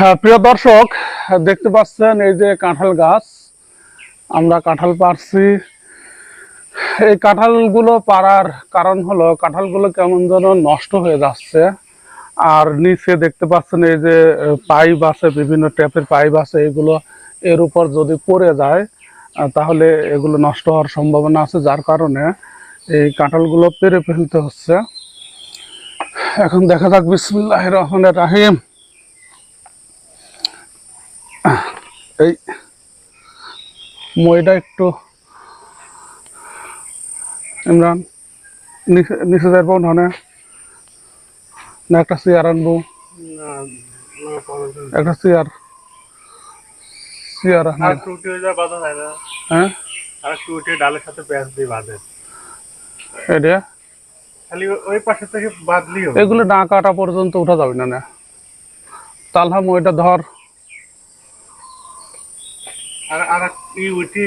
হ্যাঁ, প্রিয় দর্শক দেখতে পাচ্ছেন এই যে কাঁঠাল গাছ। আমরা কাঁঠাল পারছি এই কাঁঠালগুলো পারার কারণ হলো কাঁঠালগুলো কেমন যেন নষ্ট হয়ে যাচ্ছে। আর নিচে দেখতে পাচ্ছেন এই যে পাইপ আছে বিভিন্ন ট্যাপের পাইপ আছে এগুলো এর উপর যদি পড়ে যায় তাহলে এগুলো নষ্ট হওয়ার সম্ভাবনা আছে। যার কারণে এই কাঁঠালগুলো পেরে ফেলতে হচ্ছে। এখন দেখা যাক বিসমুল্লাহ রহমানের রাহিম। এই মইটা একটু ইমরান নিচে নিচে যাব না একটা চেয়ার আনব। একটা চেয়ার চেয়ার হ্যাঁ আর একটু উঠে ডালের সাথে পেঁয়াজ দিয়ে বাঁধে। এটা? খালি ওই পাশে থেকে বাঁধলিও এগুলো না কাটা পর্যন্ত উঠা যাবে না না। তালহা মইটা ধর আর আর একটু উঠে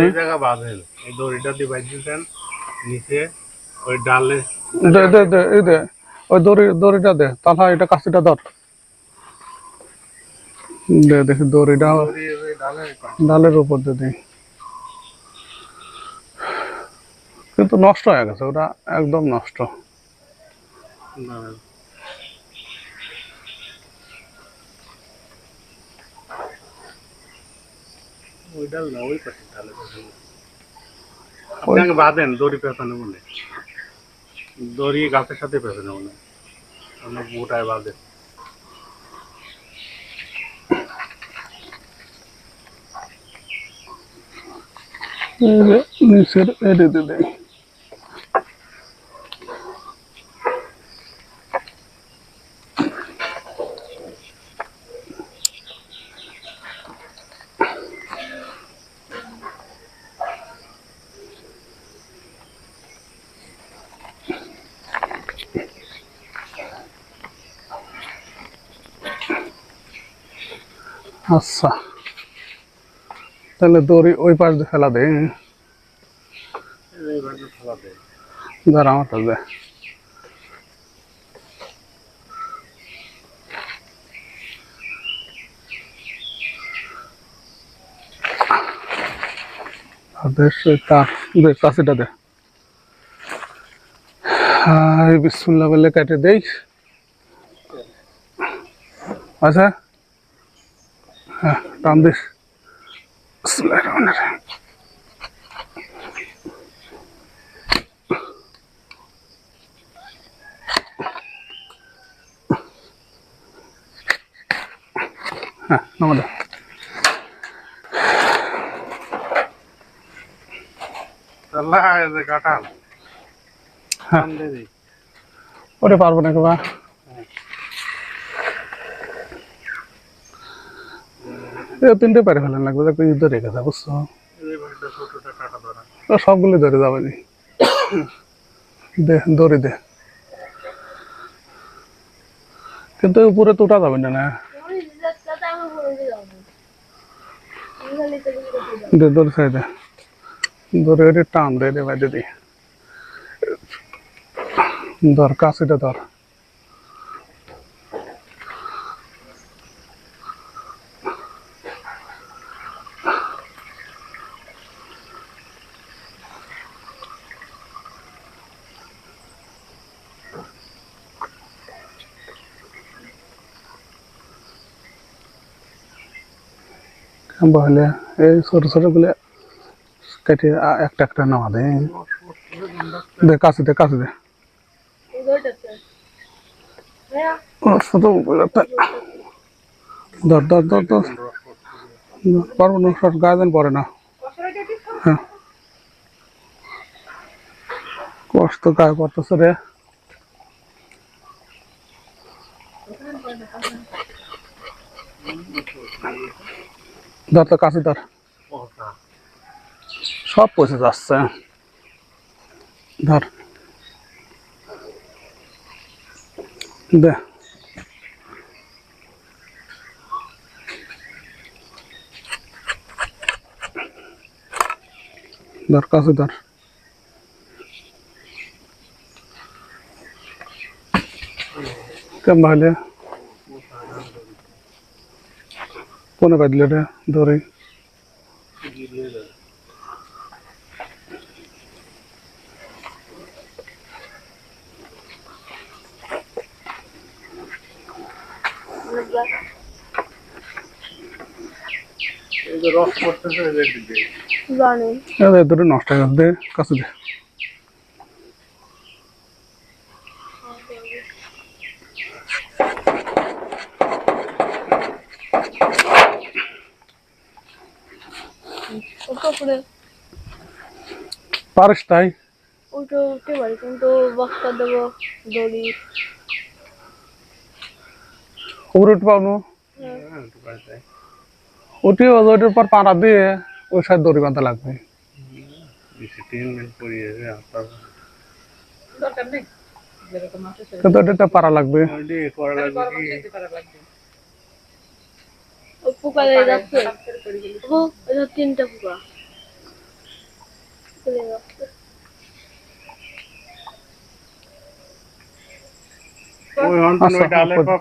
এই জায়গা বাঁধেন এই দড়িটা দিয়ে দিতেন নিচে ওই ডালে। দে দে দে এই দে ওই দড়ি দড়িটা দে তালহা এটা কাছিটা ধর। দে দেখি দড়িটা ডালের উপর দিয়ে দিই। কিন্তু নষ্ট হয়ে গেছে ওটা একদম নষ্ট। ওই ডাল না ওই পাশে ডালে পেছনে। বাঁধেন দড়ি পেছনে মনে দড়ি গাছের সাথে পেছনে মনে আপনার বুটায় বাঁধেন নিচের এটে দিয়ে আচ্ছা। তাহলে দড়ি ওই পাশ দিয়ে ফেলা দেয় দেয় দাঁড়া দে। আর দে, সে তার দে কাছিটা দে। হাই বিসমুল্লাহ বলে কেটে দেই। আচ্ছা। হ্যাঁ টান দিস বিসমিল্লাহির রহমানির রহিম। হ্যাঁ নমদা আল্লাহ এই যে কাঁঠাল হ্যাঁ টান দিয়ে দিই। ওরে পারব না বা এ তিনটে পারে ফেলেন লাগবে দেখো যুদ্ধ রেখে যা বুঝছ? সবগুলি ধরে যাবে দে দড়ি দে। কিন্তু উপরে তো উঠা যাবে না না? দে দড়ি টান দে দে দি ধর ধর। বহলে এই ছোট ছোটগুলো কেটে একটা একটা নামা দে। দে, কাছে দে কাছে দে। ধর ধর ধর ধর। পারব না, সব গায়ে পড়ে না। হ্যাঁ। কষ্ট গায়ে পড়তেছে রে। ধর তো কাছে ধর। ওটা সব পচে যাচ্ছে। ধর। দে। ধর, কাছে ধর। কেমন হলে? কোনে বাঁধলে রে দড়ি। এই যে রস পড়তেছে এই যে দিকে জানি। এই নষ্ট হয়ে কাছে দে। ওটা করে পারিস তাই? ওটা উঠতে পারি কিন্তু বস্তা দেবো দড়ি। উপরে উঠে পাবো হ্যাঁ। উঠে ওইটার পর পাড়া দিয়ে ওই সাইড দড়ি বাঁধা লাগবে। বেশি তিন মিনিট পরিয়েছে আপনার কিন্তু পাড়া লাগবে। পোকা যাচ্ছে। তিনটা পোকা। লেগে যাচ্ছে। ওই অন্তত আচ্ছা, ওই ডালের পর